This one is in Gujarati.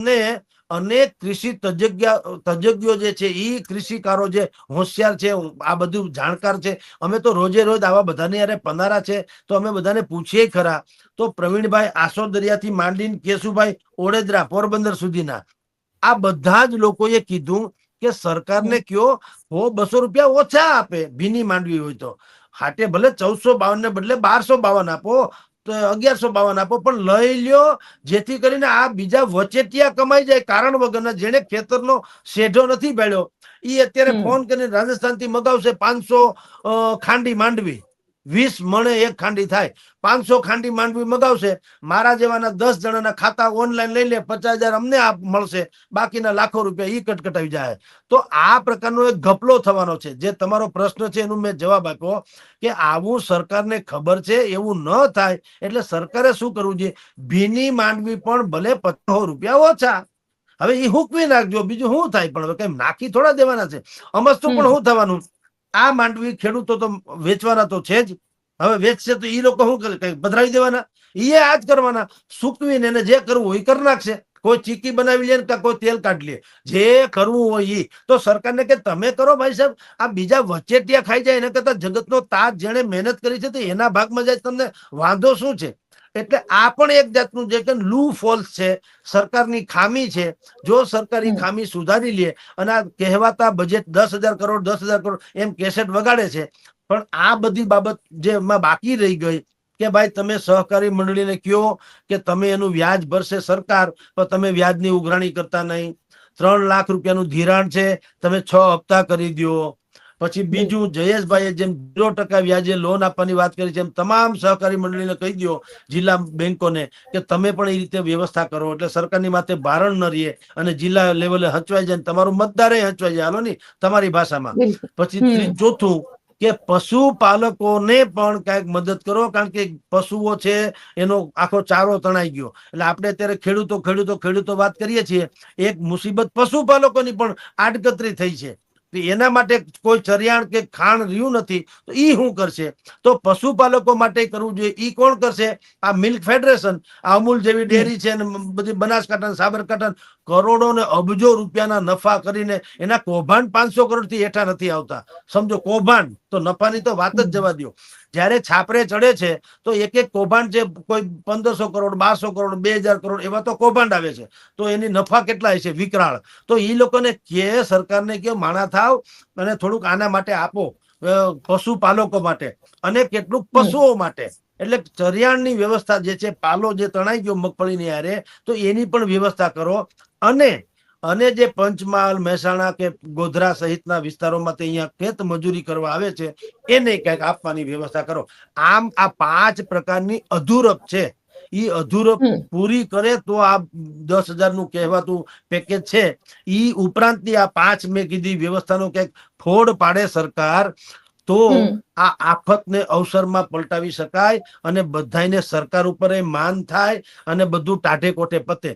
ને અનેક કૃષિ તજજ્ઞ જે છે એ કૃષિકારો જે હોશિયાર છે, આ બધું જાણકાર છે. અમે તો રોજે રોજ આવા બધાને યારે પનારા છે, તો અમે બધાને પૂછીએ ખરા. તો પ્રવીણભાઈ આસોદરિયાથી માંડીને કેશુભાઈ ઓડેદરા પોરબંદર સુધીના, આ બધા જ લોકોએ કીધું કે સરકારને કયો, હો બસો રૂપિયા ઓછા આપે, ભીની માંડવી હોય તો. હાટે ભલે ચૌદસો બાવન ને બદલે બારસો બાવન આપો અગિયારસો બાવન આપો. પણ લઈ લ્યો જેથી કરીને આ બીજા વચેટિયા કમાઈ જાય કારણ વગરના જેને ખેતરનો શેઢો નથી ભેળ્યો એ અત્યારે ફોન કરીને રાજસ્થાનથી મગાવશે પાંચસો ખાંડી માંડવી. વીસ મણે એક ખાંડી થાય. પાંચસો ખાંડી માંડવી મગાવશે. મારા જેવાના દસ જણાના ખાતા ઓનલાઈન લઈ લે પચાસ હજાર અમને આ મળશે. બાકીના લાખો રૂપિયા ઈ કટકટાવી જાય. તો આ પ્રકારનો એક ઘપલો થવાનો છે. જે તમારો પ્રશ્ન છે એનું મેં જવાબ આપ્યો કે આવું સરકારને ખબર છે એવું ન થાય એટલે સરકારે શું કરવું જોઈએ? ભીની માંડવી પણ ભલે પચાસ રૂપિયા ઓછા. હવે એ હુકવી નાખજો. બીજું શું થાય? પણ હવે કઈ નાખી થોડા દેવાના છે. અમસ્તું પણ. શું થવાનું? આ માંડવી ખેડૂતો તો વેચવાના તો છે જ. હવે વેચશે તો એ લોકો શું કરે? પધરાવી દેવાના? એ આ જ કરવાના. સૂકવીને એને જે કરવું હોય કરી નાખશે. કોઈ ચીકી બનાવી લે ને કોઈ તેલ કાઢી લે. જે કરવું હોય એ તો સરકારને કે તમે કરો ભાઈ સાહેબ, આ બીજા વચેટિયા ખાઈ જાય એના કરતા જગતનો તાજ જેણે મહેનત કરી છે તો એના ભાગમાં જાય તમને વાંધો શું છે? એટલે આ પણ એક જાતનું જે કે લૂ ફોલ્સ છે સરકારની ખામી છે. જો સરકાર ખામી સુધારી લે અને આ કહેવાતા બજેટ દસ હજાર કરોડ દસ હજાર કરોડ એમ કેસેટ વગાડે છે પણ આ બધી બાબત જે એમાં બાકી રહી ગઈ કે ભાઈ તમે સહકારી મંડળીને કયો કે તમે એનું વ્યાજ ભરશે સરકાર પણ તમે વ્યાજની ઉઘરાણી કરતા નહીં. ત્રણ લાખ રૂપિયાનું ધિરાણ છે તમે છ હપ્તા કરી દ્યો. પછી બીજું જયેશભાઈએ જેમ ઝીરો ટકા વ્યાજે લોન આપવાની વાત કરી છે એમ તમામ સહકારી મંડળીને કહી દો જિલ્લા બેંકોને કે તમે પણ એ રીતે વ્યવસ્થા કરો. એટલે સરકારની માથે ભારણ ન રહીએ અને જિલ્લા લેવલે હચવાઈ જાય તમારું મતદારે હચવાઈ જાય. હાલો ની તમારી ભાષામાં. પછી ચોથું કે પશુપાલકોને પણ કાંઈક મદદ કરો કારણ કે પશુઓ છે એનો આખો ચારો તણાઈ ગયો. એટલે આપણે અત્યારે ખેડૂતો ખેડૂતો ખેડૂતો વાત કરીએ છીએ એક મુસીબત પશુપાલકોની પણ આડકતરી થઈ છે. એના માટે કોઈ ચરિયાણ કે ખાણ રહ્યું નથી, તો ઈ શું કરશે? તો પશુપાલકો માટે કરવું જોઈએ. ઈ કોણ કરશે? આ મિલ્ક ફેડરેશન. આ અમૂલ જેવી ડેરી છે ને બધી બનાસકાંઠા સાબરકાંઠા કરોડો ને અબજો રૂપિયાના નફા કરીને એના કૌભાંડ પાંચસો કરોડથી હેઠા નથી આવતા. સમજો, કૌભાંડ. તો નફાની તો વાત જ જવા દો જ્યારે છાપરે ચડે છે તો એક એક કૌભાંડ છે કોઈ પંદરસો કરોડ બારસો કરોડ બે હજાર કરોડ એવા તો કૌભાંડ આવે છે. તો એની નફા કેટલા છે વિકરાળ. તો એ લોકોને કે સરકારને કે માણા થાવ અને થોડુંક આના માટે આપો પશુપાલકો માટે અને કેટલુંક પશુઓ માટે. એટલે ચરિયાણની વ્યવસ્થા જે છે પાલો જે તણાઈ ગયો મગફળીની હારે તો એની પણ વ્યવસ્થા કરો અને અને જે પંચમહાલ મહેસાણા કે ગોધરા સહિતના વિસ્તારોમાંથી અહીંયા ખેત મજૂરી કરવા આવે છે એને કંઈક આપવાની વ્યવસ્થા કરો. આમ આ પાંચ પ્રકારની અધૂરપ છે. ઈ અધૂરપ. પૂરી કરે તો આ દસનું કહેવાતું પેકેજ છે. એ ઉપરાંતની આ પાંચ મેં કીધી વ્યવસ્થાનો કંઈક ફોડ પાડે સરકાર તો આ આફતને અવસરમાં પલટાવી શકાય અને બધાને સરકાર ઉપર એ માન થાય અને બધું ટાઢે કોઠે પતે.